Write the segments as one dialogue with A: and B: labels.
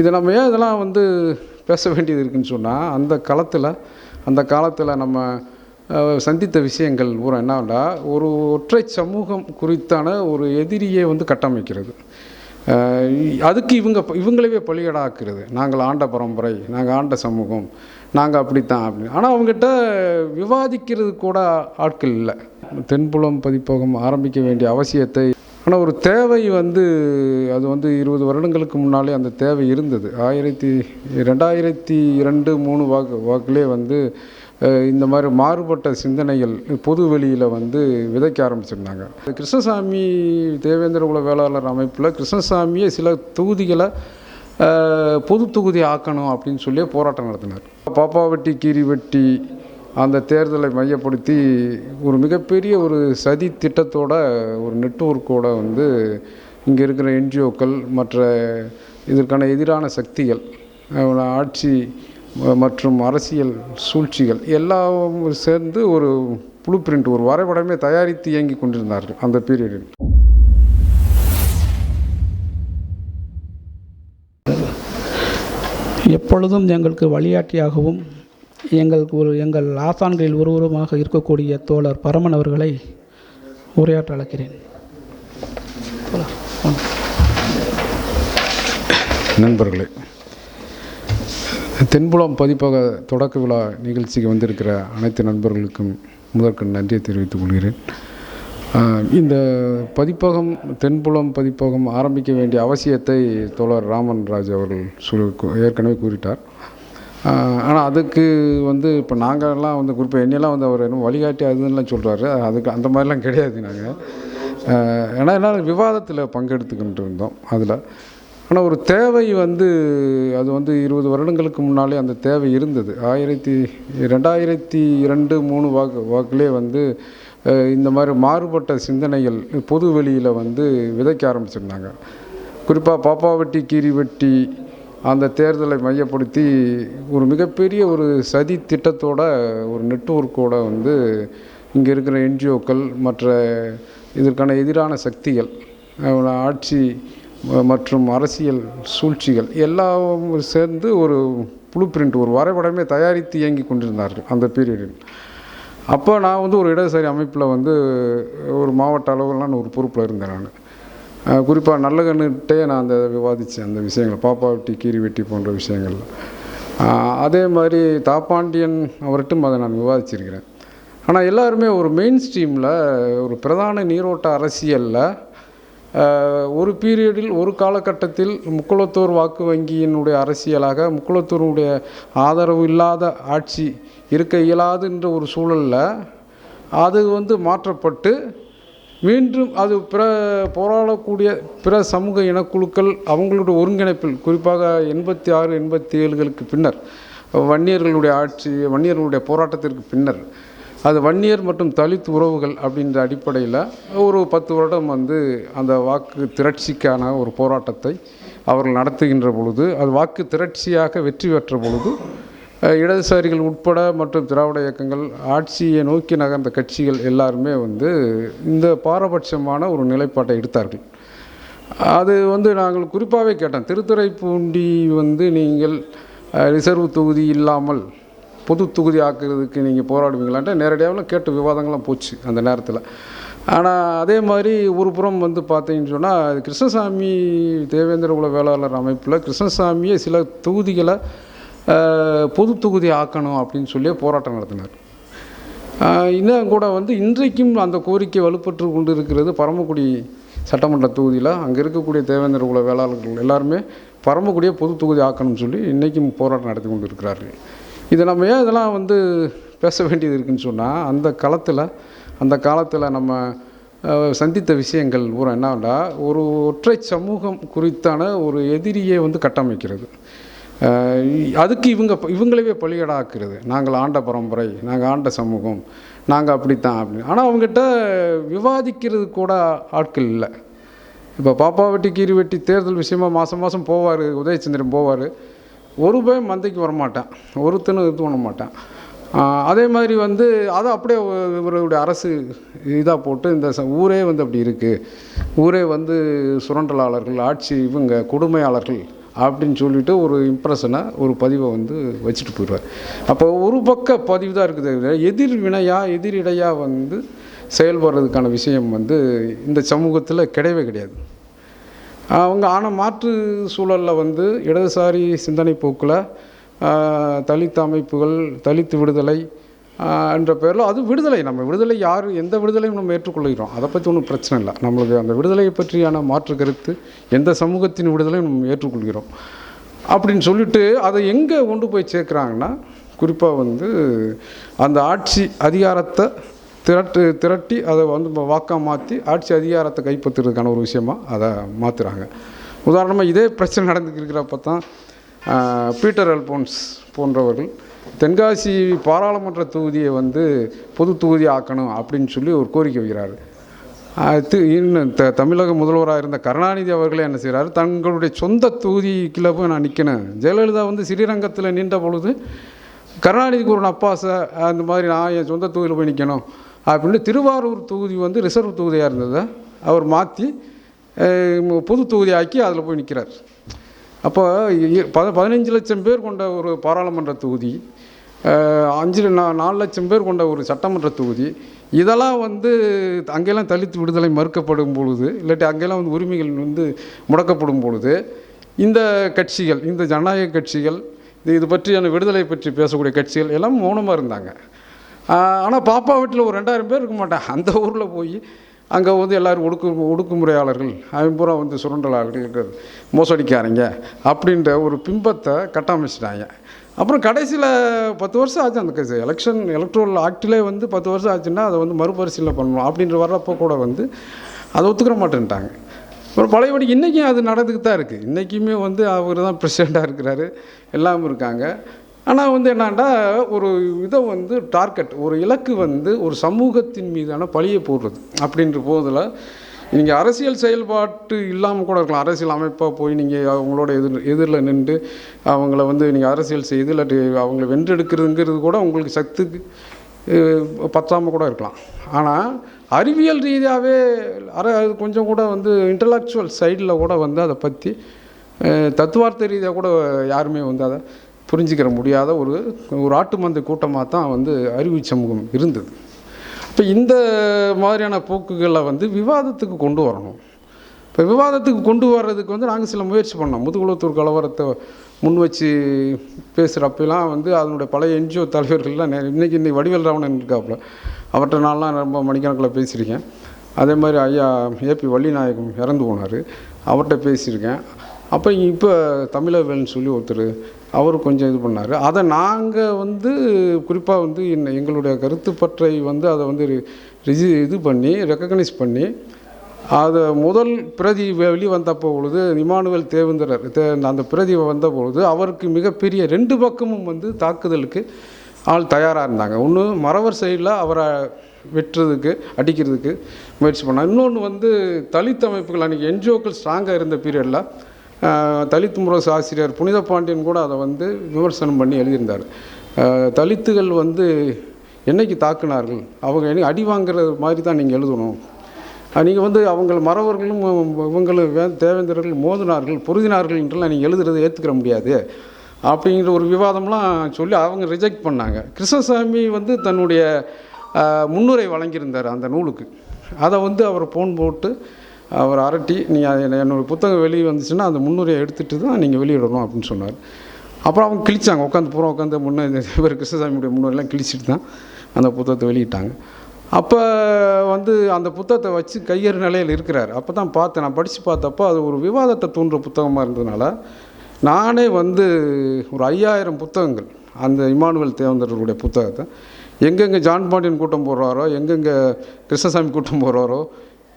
A: இதை நம்ம ஏன் இதெல்லாம் வந்து பேச வேண்டியது இருக்குன்னு சொன்னால் அந்த காலத்தில் அந்த காலத்தில் நம்ம சந்தித்த விஷயங்கள் பூரா என்னன்னா ஒரு ஒற்றை சமூகம் குறித்தான ஒரு எதிரியை வந்து கட்டமைக்கிறது. அதுக்கு இவங்க இவங்களவே பலிகடாக்குறது நாங்கள் ஆண்ட பரம்பரை நாங்கள் ஆண்ட சமூகம் நாங்கள் அப்படித்தான் அப்படின்னு. ஆனால் அவங்ககிட்ட விவாதிக்கிறது கூட ஆட்கள் இல்லை. தென்புலம் பதிப்பகம் ஆரம்பிக்க வேண்டிய அவசியத்தை ஆனால் ஒரு தேவை வந்து அது வந்து இருபது வருடங்களுக்கு முன்னாலே அந்த தேவை இருந்தது. ஆயிரத்தி ரெண்டாயிரத்தி இரண்டு மூணு வாக்கு வாக்கிலே வந்து இந்த மாதிரி மாறுபட்ட சிந்தனைகள் பொது வெளியில் வந்து விதைக்க ஆரம்பிச்சிருந்தாங்க. கிருஷ்ணசாமி தேவேந்திர குல வேளாளர் அமைப்பில் கிருஷ்ணசாமியை சில தொகுதிகளை பொது தொகுதி ஆக்கணும் அப்படின்னு சொல்லி போராட்டம் நடத்தினார். பாப்பாவட்டி கீரிவட்டி அந்த தேர்தலை மையப்படுத்தி ஒரு மிகப்பெரிய ஒரு சதி திட்டத்தோட ஒரு நெட்வொர்க்கோட வந்து இங்கே இருக்கிற என்ஜிஓக்கள் மற்ற இதற்கான எதிரான சக்திகள் ஆட்சி மற்றும் அரசியல் சூழ்ச்சிகள் எல்லாம் சேர்ந்து ஒரு ப்ளூ பிரிண்ட் ஒரு வரைபடமே தயாரித்து இயங்கி கொண்டிருந்தார்கள் அந்த பீரியடில்
B: எப்பொழுதும் எங்களுக்கு வழிகாட்டியாகவும் எங்கள் ஒரு எங்கள் ஆசான்களில் ஒருவருமாக இருக்கக்கூடிய தோழர் பரமன் அவர்களை உரையாற்ற அழைக்கிறேன்.
A: நண்பர்களே தென்புலம் பதிப்பக தொடக்க விழா நிகழ்ச்சிக்கு வந்திருக்கிற அனைத்து நண்பர்களுக்கும் முதற்கண் நன்றியை தெரிவித்துக் கொள்கிறேன். இந்த பதிப்பகம் தென்புலம் பதிப்பகம் ஆரம்பிக்க வேண்டிய அவசியத்தை தோழர் ராமன் ராஜ் அவர்கள் சொல்லி ஏற்கனவே கூறிட்டார். ஆனால் அதுக்கு வந்து இப்போ நாங்கள்லாம் வந்து குறிப்பாக என்னெல்லாம் வந்து அவர் என்ன வழிகாட்டி அதுன்னுலாம் சொல்கிறாரு அதுக்கு அந்த மாதிரிலாம் கிடையாது நாங்கள் ஏன்னா என்ன விவாதத்தில் பங்கெடுத்துக்கிட்டு இருந்தோம் அதில். ஆனால் ஒரு தேவை வந்து அது வந்து இருபது வருடங்களுக்கு முன்னாலே அந்த தேவை இருந்தது. ஆயிரத்தி ரெண்டாயிரத்தி இரண்டு மூணு வாக்கு வாக்குலேயே வந்து இந்த மாதிரி மாறுபட்ட சிந்தனைகள் பொது வெளியில் வந்து விதைக்க ஆரம்பிச்சிருந்தாங்க. குறிப்பாக பாப்பாவட்டி கீரிவட்டி அந்த தேர்தலை மையப்படுத்தி ஒரு மிகப்பெரிய ஒரு சதி திட்டத்தோட ஒரு நெட்வொர்க்கோட வந்து இங்கே இருக்கிற என்ஜிஓக்கள் மற்ற இதற்கான எதிரான சக்திகள் ஆட்சி மற்றும் அரசியல் சூழ்ச்சிகள் எல்லாம் சேர்ந்து ஒரு ப்ளூ பிரிண்ட் ஒரு வரைபடமே தயாரித்து இயங்கி கொண்டிருந்தார்கள் அந்த பீரியடில். அப்போ நான் வந்து ஒரு இடதுசாரி அமைப்பில் வந்து ஒரு மாவட்ட அளவிலான நான் ஒரு பொறுப்பில் இருந்தேன் நான். குறிப்பாக நல்லகண்ணுகிட்டே நான் அந்த விவாதித்தேன் அந்த விஷயங்கள். பாப்பாவெட்டி கீரி வெட்டி போன்ற விஷயங்கள். அதே மாதிரி தாப்பாண்டியன் அவர்கிட்டும் அதை நான் விவாதிச்சிருக்கிறேன். ஆனால் எல்லாருமே ஒரு மெயின் ஸ்ட்ரீமில் ஒரு பிரதான நீரோட்ட அரசியலில் ஒரு பீரியடில் ஒரு காலகட்டத்தில் முக்குளத்தூர் வாக்கு வங்கியினுடைய அரசியலாக முக்குளத்தூருடைய ஆதரவு இல்லாத ஆட்சி இருக்க இயலாதுன்ற ஒரு சூழலில் அது வந்து மாற்றப்பட்டு மீண்டும் அது பிற போராடக்கூடிய பிற சமூக இனக்குழுக்கள் அவங்களுடைய ஒருங்கிணைப்பில் குறிப்பாக எண்பத்தி ஆறு எண்பத்தி ஏழுகளுக்கு பின்னர் வன்னியர்களுடைய ஆட்சி வன்னியர்களுடைய போராட்டத்திற்கு பின்னர் அது வன்னியர் மற்றும் தலித் உறவுகள் அப்படின்ற அடிப்படையில் ஒரு பத்து வருடம் வந்து அந்த வாக்கு திரட்சிக்கான ஒரு போராட்டத்தை அவர்கள் நடத்துகின்ற பொழுது அது வாக்கு திரட்சியாக வெற்றி பெற்ற பொழுது இடதுசாரிகள் உட்பட மற்றும் திராவிட இயக்கங்கள் ஆட்சியை நோக்கி நகர்ந்த கட்சிகள் எல்லாருமே வந்து இந்த பாரபட்சமான ஒரு நிலைப்பாட்டை எடுத்தார்கள். அது வந்து நாங்கள் குறிப்பாகவே கேட்டோம் திருத்துறைப்பூண்டி வந்து நீங்கள் ரிசர்வ் தொகுதி இல்லாமல் பொது தொகுதி ஆக்குறதுக்கு நீங்கள் போராடுவீங்களான்ட்டு நேரடியாக கேட்டு விவாதங்கள்லாம் போச்சு அந்த நேரத்தில். ஆனால் அதே மாதிரி ஒரு புறம் வந்து பார்த்தீங்கன்னு சொன்னால் கிருஷ்ணசாமி தேவேந்திர குல வேளாளர் அமைப்பில் கிருஷ்ணசாமியை சில தொகுதிகளை பொது தொகுதி ஆக்கணும் அப்படின்னு சொல்லி போராட்டம் நடத்தினார். இன்னும் கூட வந்து இன்றைக்கும் அந்த கோரிக்கை வலுப்பற்று கொண்டு இருக்கிறது பரமக்குடி சட்டமன்ற தொகுதியில். அங்கே இருக்கக்கூடிய தேவேந்திர குல வேளாளர்கள் எல்லாருமே பரமக்குடியை பொது தொகுதி ஆக்கணும்னு சொல்லி இன்றைக்கும் போராட்டம் நடத்தி கொண்டு இருக்கிறார்கள் இதை நம்ம ஏன் இதெல்லாம் வந்து பேச வேண்டியது இருக்குன்னு சொன்னால் அந்த காலத்தில் அந்த காலத்தில் நம்ம சந்தித்த விஷயங்கள் பூரா என்னன்னா ஒரு ஒற்றை சமூகம் குறித்தான ஒரு எதிரியை வந்து கட்டமைக்கிறது. அதுக்கு இவங்க இவங்களவே பலிகடாக்குறது நாங்கள் ஆண்ட பரம்பரை நாங்கள் ஆண்ட சமூகம் நாங்கள் அப்படித்தான் அப்படின்னு. ஆனால் அவங்ககிட்ட விவாதிக்கிறது கூட ஆட்கள் இல்லை. இப்போ பாப்பா வெட்டி கீரி வெட்டி தேர்தல் விஷயமா மாதம் மாதம் போவார் உதயச்சந்திரன் போவார். ஒரு பயம் மந்தைக்கு வரமாட்டேன். ஒருத்தனும் இது பண்ண மாட்டான். அதே மாதிரி வந்து அதை அப்படியே இவருடைய அரசு இதாக போட்டு இந்த ஊரே வந்து அப்படி இருக்குது ஊரே வந்து சுரண்டலாளர்கள் ஆட்சி இவங்க கொடுமையாளர்கள் அப்படின்னு சொல்லிட்டு ஒரு இம்ப்ரெஷனை ஒரு பதிவை வந்து வச்சுட்டு போயிடுவார். அப்போ ஒரு பக்க பதிவு தான் இருக்குது. எதிர் வினையாக எதிரிடையாக வந்து செயல்படுறதுக்கான விஷயம் வந்து இந்த சமூகத்தில் கிடையவே கிடையாது. அவங்க ஆனால் மாற்று சூழலில் வந்து இடதுசாரி சிந்தனை போக்கில் தலித் அமைப்புகள் தலித் விடுதலை என்ற பேரில் அது விடுதலை. நம்ம விடுதலை யார் எந்த விடுதலையும் நம்ம ஏற்றுக்கொள்கிறோம். அதை பற்றி ஒன்றும் பிரச்சனை இல்லை. நம்மளுக்கு அந்த விடுதலையை பற்றியான மாற்று கருத்து எந்த சமூகத்தின் விடுதலையும் நம்ம ஏற்றுக்கொள்கிறோம். அப்படின்னு சொல்லிட்டு அதை எங்கே கொண்டு போய் சேர்க்குறாங்கன்னா குறிப்பாக வந்து அந்த ஆட்சி அதிகாரத்தை திரட்டு திரட்டி அதை வந்து வாக்காக மாற்றி ஆட்சி அதிகாரத்தை கைப்பற்றுறதுக்கான ஒரு விஷயமா அதை மாற்றுறாங்க உதாரணமாக இதே பிரச்சனை நடந்துக்கிறப்ப தான் பீட்டர் அல்போன்ஸ் போன்றவர்கள் தென்காசி பாராளுமன்ற தொகுதியை வந்து பொது தொகுதி ஆக்கணும் அப்படின்னு சொல்லி ஒரு கோரிக்கை வைக்கிறார். அது இன்னும் த தமிழக முதல்வராக இருந்த கருணாநிதி அவர்களே என்ன செய்கிறார் தங்களுடைய சொந்த தொகுதிக்குள்ள போய் நான் நிற்கினேன் ஜெயலலிதா வந்து ஸ்ரீரங்கத்தில் நின்ற பொழுது கருணாநிதிக்கு ஒரு நப்பாசை அந்த மாதிரி நான் என் சொந்த தொகுதியில் போய் நிற்கணும் அப்படின்னு திருவாரூர் தொகுதி வந்து ரிசர்வ் தொகுதியாக இருந்ததை அவர் மாற்றி பொது தொகுதியாக்கி அதில் போய் நிற்கிறார் அப்போ ப பத பதினஞ்சு லட்சம் பேர் கொண்ட ஒரு பாராளுமன்ற தொகுதி அஞ்சு நா- நாலு லட்சம் பேர் கொண்ட ஒரு சட்டமன்ற தொகுதி இதெல்லாம் வந்து அங்கெல்லாம் தலித்து விடுதலை மறுக்கப்படும் பொழுது இல்லாட்டி அங்கெல்லாம் வந்து உரிமைகள் வந்து முடக்கப்படும் பொழுது இந்த கட்சிகள் இந்த ஜனநாயக கட்சிகள் இது இது பற்றியான விடுதலை பற்றி பேசக்கூடிய கட்சிகள் எல்லாம் மௌனமாக இருந்தாங்க. ஆனால் பாப்பா வீட்டில் ஒரு ரெண்டாயிரம் பேர் இருக்க மாட்டேன் அந்த ஊரில் போய் அங்கே வந்து எல்லோரும் ஒடுக்கு ஒடுக்குமுறையாளர்கள் அவன் பூரா வந்து சுரண்டலாளர்கள் மோசடிக்காரங்க அப்படின்ற ஒரு பிம்பத்தை கட்டமைச்சிட்டாங்க. அப்புறம் கடைசியில் பத்து வருஷம் ஆச்சு அந்த எலெக்ஷன் எலக்ட்ரோல் ஆக்டிலே வந்து பத்து வருஷம் ஆச்சுன்னா அதை வந்து மறுபரிசீலனை பண்ணணும் அப்படின்ற வர்றப்போ கூட வந்து அதை ஒத்துக்கிற மாட்டேன்ட்டாங்க. அப்புறம் பழையபடி இன்றைக்கும் அது நடந்துக்கிட்டு தான் இருக்குது இன்றைக்குமே வந்து அவர் தான் ப்ரெசிடெண்ட்டாக இருக்கிறாரு. எல்லாமே இருக்காங்க. ஆனால் வந்து என்னான்டா ஒரு இதை வந்து டார்கெட் ஒரு இலக்கு வந்து ஒரு சமூகத்தின் மீதான பழியை போடுறது அப்படின்ற போதில் நீங்கள் அரசியல் செயல்பாட்டு இல்லாமல் கூட இருக்கலாம். அரசியல் அமைப்பாக போய் நீங்கள் அவங்களோட எதிர் எதிரில் நின்று அவங்கள வந்து நீங்கள் அரசியல் செய்து இல்லாட்டி அவங்கள வென்றெடுக்கிறதுங்கிறது கூட உங்களுக்கு சக்திக்கு பத்தாமல் கூட இருக்கலாம். ஆனால் அறிவியல் ரீதியாகவே அர அது கொஞ்சம் கூட வந்து இன்டலெக்சுவல் சைடில் கூட வந்து அதை பற்றி தத்துவார்த்த ரீதியாக கூட யாருமே வந்து அதை புரிஞ்சுக்கிற முடியாத ஒரு ஒரு ஆட்டு மந்த கூட்டமாக தான் வந்து அறிவு சமூகம் இருந்தது. இப்போ இந்த மாதிரியான போக்குகளை வந்து விவாதத்துக்கு கொண்டு வரணும். இப்போ விவாதத்துக்கு கொண்டு வர்றதுக்கு வந்து நாங்கள் சில முயற்சி பண்ணோம். முதுகுலத்தூர் கலவரத்தை முன் வச்சு பேசுகிறப்பெல்லாம் வந்து அதனுடைய பழைய என்ஜிஓ தலைவர்கள்லாம் இன்றைக்கி இன்னைக்கு இன்னைக்கு வடிவேல் ராவணன் இருக்காப்புல. அவர்கிட்ட நான்லாம் ரொம்ப மணிக்கணக்கில் பேசியிருக்கேன். அதே மாதிரி ஐயா ஏபி வள்ளிநாயகம் இறந்து போனார். அவர்கிட்ட பேசியிருக்கேன். அப்போ இப்போ தமிழவேல்னு சொல்லி ஒருத்தர் அவர் கொஞ்சம் இது பண்ணார். அதை நாங்கள் வந்து குறிப்பாக வந்து என்ன எங்களுடைய கருத்துப்பற்றை வந்து அதை வந்து ரிஜி இது பண்ணி ரெக்கக்னைஸ் பண்ணி அதை முதல் பிரதி வெளி வந்தப்போ பொழுது இமானுவேல் தேவேந்திரர் தே அந்த பிரதி வந்த பொழுது அவருக்கு மிகப்பெரிய ரெண்டு பக்கமும் வந்து தாக்குதலுக்கு ஆள் தயாராக இருந்தாங்க. ஒன்று மறவர் சைடில் அவரை வெட்டுறதுக்கு அடிக்கிறதுக்கு முயற்சி பண்ணாங்க. இன்னொன்று வந்து தலித் அமைப்புகள் அன்றைக்கி என்ஜிஓக்கள் ஸ்ட்ராங்காக இருந்த பீரியடில் தலித் முரசு ஆசிரியர் புனித பாண்டியன் கூட அதை வந்து விமர்சனம் பண்ணி எழுதியிருந்தார். தலித்துகள் வந்து என்னைக்கு தாக்குனார்கள்? அவங்க என்னை அடி வாங்குற மாதிரி தான் நீங்கள் எழுதணும். நீங்கள் வந்து அவங்க மறவர்களும் இவங்களும் வே தேவேந்திரர்கள் மோதினார்கள் பொருதினார்கள் என்றெல்லாம் நீங்கள் எழுதுறதை ஏற்றுக்கிற முடியாது. அப்படிங்கிற ஒரு விவாதம்லாம் சொல்லி அவங்க ரிஜெக்ட் பண்ணாங்க. கிருஷ்ணசாமி வந்து தன்னுடைய முன்னுரை வழங்கியிருந்தார் அந்த நூலுக்கு. அதை வந்து அவர் போன் போட்டு அவர் அரட்டி நீ அது என்னோடய புத்தகம் வெளியே வந்துச்சுன்னா அந்த முன்னுரையை எடுத்துகிட்டு தான் நீங்கள் வெளியிடணும் அப்படின்னு சொன்னார். அப்புறம் அவங்க கிழிச்சாங்க. உட்காந்து பூரா உட்காந்து முன்னே இவர் கிருஷ்ணசாமியுடைய முன்னுரையெல்லாம் கிழிச்சிட்டு தான் அந்த புத்தகத்தை வெளியிட்டாங்க. அப்போ வந்து அந்த புத்தகத்தை வச்சு கையறு நிலையில் இருக்கிறார். அப்போ தான் பார்த்தேன். நான் படித்து பார்த்தப்போ அது ஒரு விவாதத்தை தூண்டுற புத்தகமாக இருந்ததுனால நானே வந்து ஒரு ஐயாயிரம் புத்தகங்கள் அந்த இமானுவேல் தேவந்தருடைய புத்தகத்தை எங்கெங்கே ஜான் பாண்டியன் கூட்டம் போடுறாரோ எங்கெங்கே கிருஷ்ணசாமி கூட்டம் போடுறாரோ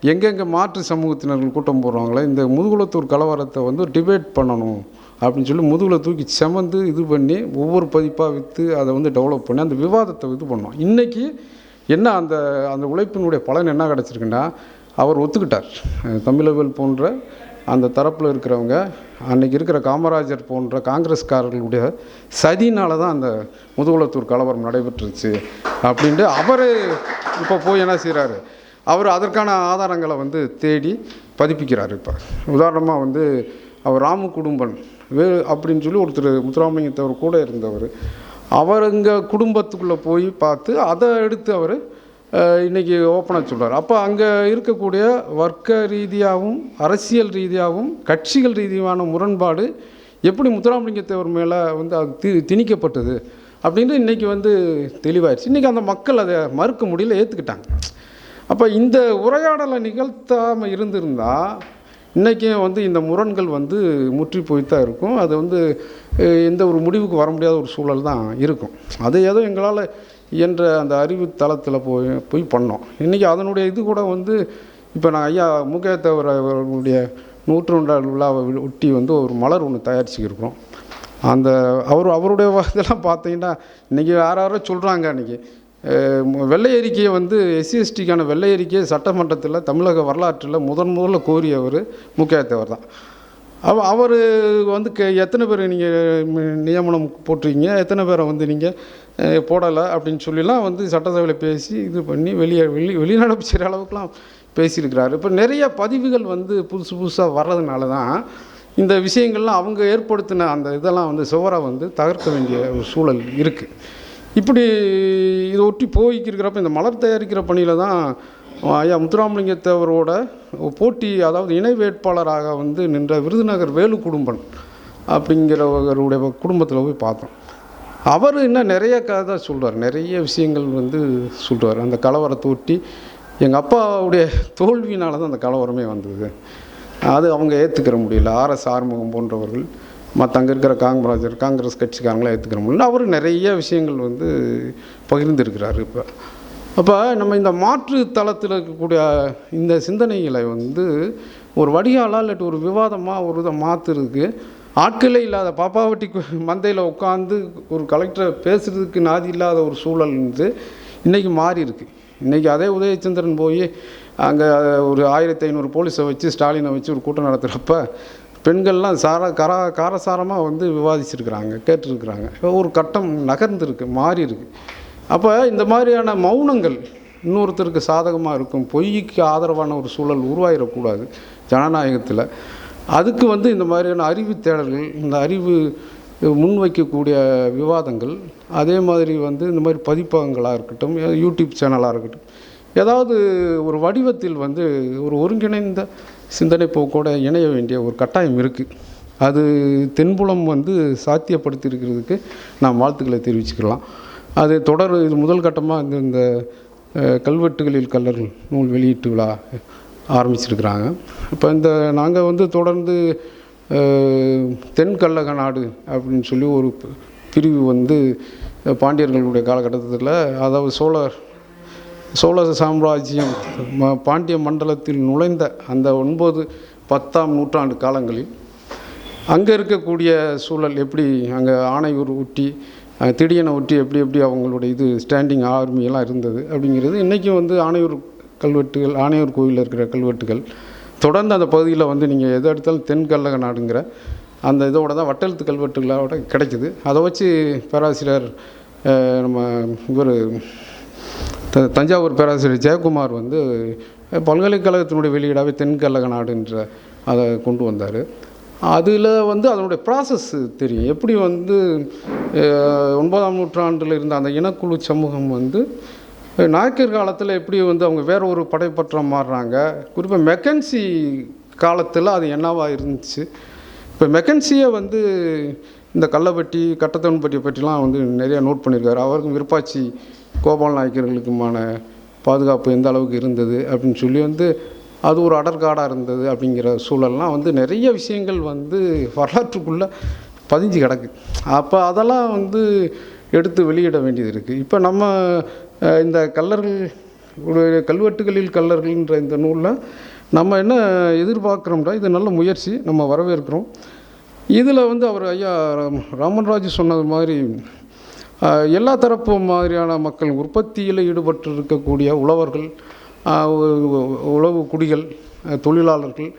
A: எங்கெங்கே மாற்று சமூகத்தினர்கள் கூட்டம் போடுறாங்களோ இந்த முதுகுலத்தூர் கலவரத்தை வந்து டிபேட் பண்ணணும் அப்படின்னு சொல்லி முதுகில் தூக்கி செமந்து இது பண்ணி ஒவ்வொரு பதிப்பாக விற்று அதை வந்து டெவலப் பண்ணி அந்த விவாதத்தை இது பண்ணோம் இன்றைக்கி என்ன அந்த அந்த உழைப்பினுடைய பலன் என்ன கிடச்சிருக்குன்னா அவர் ஒத்துக்கிட்டார். தமிழவேல் போன்ற அந்த தரப்பில் இருக்கிறவங்க அன்னைக்கு இருக்கிற காமராஜர் போன்ற காங்கிரஸ்காரர்களுடைய சதினால் தான் அந்த முதுகுலத்தூர் கலவரம் நடைபெற்றுச்சு அப்படின்ட்டு அவர் இப்போ போய் என்ன செய்கிறாரு அவர் அதற்கான ஆதாரங்களை வந்து தேடி பதிப்பிக்கிறார் இப்போ. உதாரணமாக வந்து அவர் ராமு குடும்பன் வே அப்படின்னு சொல்லி ஒருத்தர் முத்துராமலிங்கத்தவர் கூட இருந்தவர். அவர் இங்கே குடும்பத்துக்குள்ளே போய் பார்த்து அதை எடுத்து அவர் இன்றைக்கி ஓப்பனாக சொல்கிறார் அப்போ அங்கே இருக்கக்கூடிய வர்க்க ரீதியாகவும் அரசியல் ரீதியாகவும் கட்சிகள் ரீதியான முரண்பாடு எப்படி முத்துராமலிங்கத்தேவர் மேலே வந்து அது தி திணிக்கப்பட்டது அப்படின்ட்டு இன்றைக்கி வந்து தெளிவாயிடுச்சு இன்றைக்கி அந்த மக்கள் அதை மறுக்க முடியல ஏற்றுக்கிட்டாங்க அப்போ இந்த உரையாடலை நிகழ்த்தாமல் இருந்திருந்தால் இன்றைக்கும் வந்து இந்த முரண்கள் வந்து முற்றி போய் தான் இருக்கும். அது வந்து எந்த ஒரு முடிவுக்கு வர முடியாத ஒரு சூழல் தான் இருக்கும். அது ஏதோ எங்களால் இயன்ற அந்த அறிவு தளத்தில் போய் போய் பண்ணோம். இன்றைக்கி அதனுடைய இது கூட வந்து இப்போ நான் ஐயா முகேத்தவர் அவர்களுடைய நூற்றாண்டு விழாவை ஒட்டி வந்து ஒரு மலர் ஒன்று தயாரிச்சுக்கிருக்கோம் அந்த அவர் அவருடைய இதெல்லாம் பார்த்தீங்கன்னா இன்றைக்கி யார் யாரோ சொல்கிறாங்க அன்றைக்கி வெள்ளை அறிக்கையை வந்து எஸ்சிஎஸ்டிக்கான வெள்ளை அறிக்கையை சட்டமன்றத்தில் தமிழக வரலாற்றில் முதன் முதல்ல கோரியவர் முக்கியத்தவர் தான். அவ அவர் வந்து கே எத்தனை பேர் நீங்கள் நியமனம் போட்டிருக்கீங்க? எத்தனை பேரை வந்து நீங்கள் போடலை அப்படின்னு சொல்லிலாம் வந்து சட்டசபையில் பேசி இது பண்ணி வெளியே வெளி வெளிநடப்பு செய்கிற அளவுக்குலாம் பேசியிருக்கிறாரு. இப்போ நிறைய பதிவுகள் வந்து புதுசு புதுசாக வர்றதுனால தான் இந்த விஷயங்கள்லாம் அவங்க ஏற்படுத்தின அந்த இதெல்லாம் வந்து சுவரை வந்து தகர்க்க வேண்டிய ஒரு சூழல் இருக்குது இப்படி இதை ஒட்டி போய்க்கிருக்கிறப்ப இந்த மலர் தயாரிக்கிற பணியில் தான் ஐயா முத்துராமலிங்கத்தேவரோட போட்டி அதாவது இணை வேட்பாளராக வந்து நின்ற விருதுநகர் வேலு குடும்பன் அப்படிங்கிறவருடைய குடும்பத்தில் போய் பார்த்தோம். அவர் இன்னும் நிறைய கதை சொல்கிறார் நிறைய விஷயங்கள் வந்து சொல்கிறார் அந்த கலவரத்தை ஒட்டி எங்கள் அப்பாவுடைய தோல்வியினால தான் அந்த கலவரமே வந்தது. அது அவங்க ஏற்றுக்கிற முடியல. ஆர்எஸ் ஆறுமுகம் போன்றவர்கள் மற்ற அங்கே இருக்கிற காங்கிராஜர் காங்கிரஸ் கட்சிக்காரங்களாம் ஏற்றுக்கிற முடியல அவர் நிறைய விஷயங்கள் வந்து பகிர்ந்துருக்கிறார் இப்போ. அப்போ நம்ம இந்த மாற்று தளத்தில் இருக்கக்கூடிய இந்த சிந்தனைகளை வந்து ஒரு வடிகாலாக இல்லாட்டி ஒரு விவாதமாக ஒரு இதை மாற்றுறதுக்கு ஆட்களே இல்லாத பாப்பாவட்டி மந்தையில் உட்காந்து ஒரு கலெக்டரை பேசுகிறதுக்கு நாதி இல்லாத ஒரு சூழல் வந்து இன்றைக்கி மாறி இருக்கு. இன்றைக்கி அதே உதயச்சந்திரன் போய் அங்கே ஒரு ஆயிரத்தி ஐநூறு போலீஸை வச்சு ஸ்டாலினை வச்சு ஒரு கூட்டம் நடத்துகிறப்ப பெண்கள்லாம் சார கரா காரசாரமாக வந்து விவாதிச்சிருக்கிறாங்க கேட்டிருக்கிறாங்க. ஒரு கட்டம் நகர்ந்துருக்கு மாறி இருக்கு அப்போ இந்த மாதிரியான மௌனங்கள் இன்னொருத்தருக்கு சாதகமாக இருக்கும் பொய்க்கு ஆதரவான ஒரு சூழல் உருவாயிடக்கூடாது ஜனநாயகத்தில். அதுக்கு வந்து இந்த மாதிரியான அறிவு தேடல்கள் இந்த அறிவு முன்வைக்கக்கூடிய விவாதங்கள் அதே மாதிரி வந்து இந்த மாதிரி பதிப்பகங்களாக இருக்கட்டும் யூடியூப் சேனலாக இருக்கட்டும் ஏதாவது ஒரு வடிவத்தில் வந்து ஒரு ஒருங்கிணைந்த சிந்தனை போக்கோடு இணைய வேண்டிய ஒரு கட்டாயம் இருக்குது அது தென்புலம் வந்து சாத்தியப்படுத்தியிருக்கிறதுக்கு நாம் வாழ்த்துக்களை தெரிவிச்சுக்கலாம். அது தொடர் இது முதல் கட்டமாக இந்த இந்த கல்வெட்டுகளில் கல்லர்கள் நூல் வெளியீட்டு விழா ஆரம்பிச்சிருக்கிறாங்க. இப்போ இந்த நாங்கள் வந்து தொடர்ந்து தென்கல்லக நாடு அப்படின்னு சொல்லி ஒரு பிரிவு வந்து பாண்டியர்களுடைய காலகட்டத்தில் அதாவது சோழர் சோழ சாம்ராஜ்யம் பாண்டிய மண்டலத்தில் நுழைந்த அந்த ஒன்பது பத்தாம் நூற்றாண்டு காலங்களில் அங்கே இருக்கக்கூடிய சூழல் எப்படி? அங்கே ஆணையூர் ஒட்டி திடீரென ஒட்டி எப்படி எப்படி அவங்களுடைய இது ஸ்டாண்டிங் ஆர்மியெல்லாம் இருந்தது அப்படிங்கிறது இன்றைக்கும் வந்து ஆணையூர் கல்வெட்டுகள் ஆணையூர் கோயிலில் இருக்கிற கல்வெட்டுகள் தொடர்ந்து அந்த பகுதியில் வந்து நீங்கள் எது எடுத்தாலும் தென்கல்லக நாடுங்கிற அந்த இதோட தான் வட்டெழுத்து கல்வெட்டுகளோட கிடைக்குது. அதை வச்சு பேராசிரியர் நம்ம இவர் த- தஞ்சாவூர் பேராசிரியர் ஜெயக்குமார் வந்து பல்கலைக்கழகத்தினுடைய வெளியீடாகவே தென்கழக நாடுன்ற அதை கொண்டு வந்தார். அதில் வந்து அதனுடைய ப்ராசஸ் தெரியும். எப்படி வந்து ஒன்பதாம் நூற்றாண்டில் இருந்த அந்த இனக்குழு சமூகம் வந்து நாயக்கர் காலத்தில் எப்படி வந்து அவங்க வேற ஒரு படைப்பற்றம் மாறுறாங்க. குறிப்பாக மெக்கன்சி காலத்தில் அது என்னவாக இருந்துச்சு. இப்போ மெக்கன்சியை வந்து இந்த கள்ளப்பட்டி கட்டத்தன்பட்டியை பற்றிலாம் வந்து நிறையா நோட் பண்ணியிருக்காரு அவருக்கும் விருப்பாச்சி கோபால் நாயக்கர்களுக்குமான பாதுகாப்பு எந்த அளவுக்கு இருந்தது அப்படின்னு சொல்லி வந்து அது ஒரு அடர்காடாக இருந்தது அப்படிங்கிற சூழல்லாம் வந்து நிறைய விஷயங்கள் வந்து வரலாற்றுக்குள்ளே பதிஞ்சு கிடக்கு. அப்போ அதெல்லாம் வந்து எடுத்து வெளியிட வேண்டியது இருக்குது இப்போ நம்ம இந்த கல்லர்கள் கல்வெட்டுகளில் கல்லர்கள்ன்ற இந்த நூலில் நம்ம என்ன எதிர்பார்க்குறோம்னா இது நல்ல முயற்சி நம்ம வரவேற்கிறோம். இதில் வந்து அவர் ஐயா ராமன்ராஜ் சொன்னது மாதிரி எல்லா தரப்பு மாதிரியான மக்கள் உற்பத்தியில் ஈடுபட்டு இருக்கக்கூடிய உழவர்கள் உழவு குடிகள் தொழிலாளர்கள்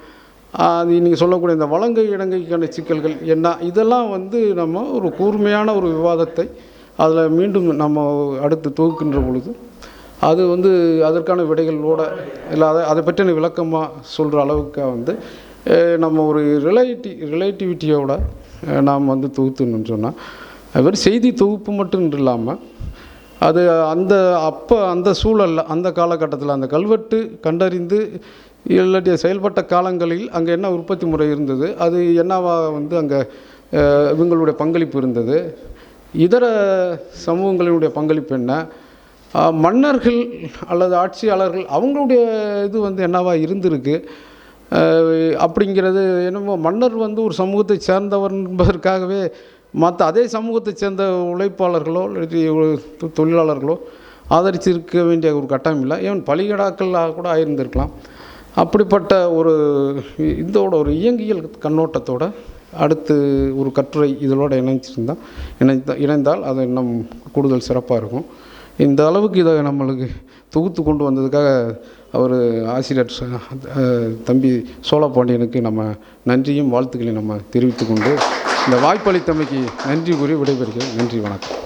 A: அது நீங்கள் சொல்லக்கூடிய இந்த வழங்கை இடங்கைக்கான சிக்கல்கள் என்ன இதெல்லாம் வந்து நம்ம ஒரு கூர்மையான ஒரு விவாதத்தை அதில் மீண்டும் நம்ம அடுத்து தொகுக்கின்ற பொழுது அது வந்து அதற்கான விடைகளோட இல்லை அதை அதை பற்றின விளக்கமாக சொல்கிற அளவுக்கு வந்து நம்ம ஒரு ரிலேட்டி ரிலேட்டிவிட்டியோட நாம் வந்து தொகுத்துன்னு சொன்னால் அதுமாதிரி செய்தி தொகுப்பு மட்டும் இல்லாமல் அது அந்த அப்போ அந்த சூழலில் அந்த காலகட்டத்தில் அந்த கல்வெட்டு கண்டறிந்து இல்லாட்டிய செயல்பட்ட காலங்களில் அங்கே என்ன உற்பத்தி முறை இருந்தது அது என்னவா வந்து அங்கே இவங்களுடைய பங்களிப்பு இருந்தது இதர சமூகங்களினுடைய பங்களிப்பு என்ன மன்னர்கள் அல்லது ஆட்சியாளர்கள் அவங்களுடைய இது வந்து என்னவா இருந்திருக்கு அப்படிங்கிறது என்னமோ மன்னர் வந்து ஒரு சமூகத்தை சேர்ந்தவர் என்பதற்காகவே மற்ற அதே சமூகத்தை சேர்ந்த உழைப்பாளர்களோ தொழிலாளர்களோ ஆதரிச்சிருக்க வேண்டிய ஒரு கட்டாயம் இல்லை. ஏன் பலிகடாக்களாக கூட ஆயிருந்திருக்கலாம். அப்படிப்பட்ட ஒரு இதோட ஒரு இயங்கியல் கண்ணோட்டத்தோட அடுத்து ஒரு கட்டுரை இதோட இணைச்சிருந்தால் இணைந்த இணைந்தால் அது இன்னும் கூடுதல் சிறப்பாக இருக்கும். இந்த அளவுக்கு இதை நம்மளுக்கு தொகுத்து கொண்டு வந்ததுக்காக அவர் ஆசிரியர் தம்பி சோழ தம்பி சோழபாண்டியனுக்கு நம்ம நன்றியும் வாழ்த்துக்களையும் நம்ம தெரிவித்துக்கொண்டு இந்த வாய்ப்பளித்தமைக்கு நன்றி கூறி விடைபெறுகிறேன். நன்றி வணக்கம்.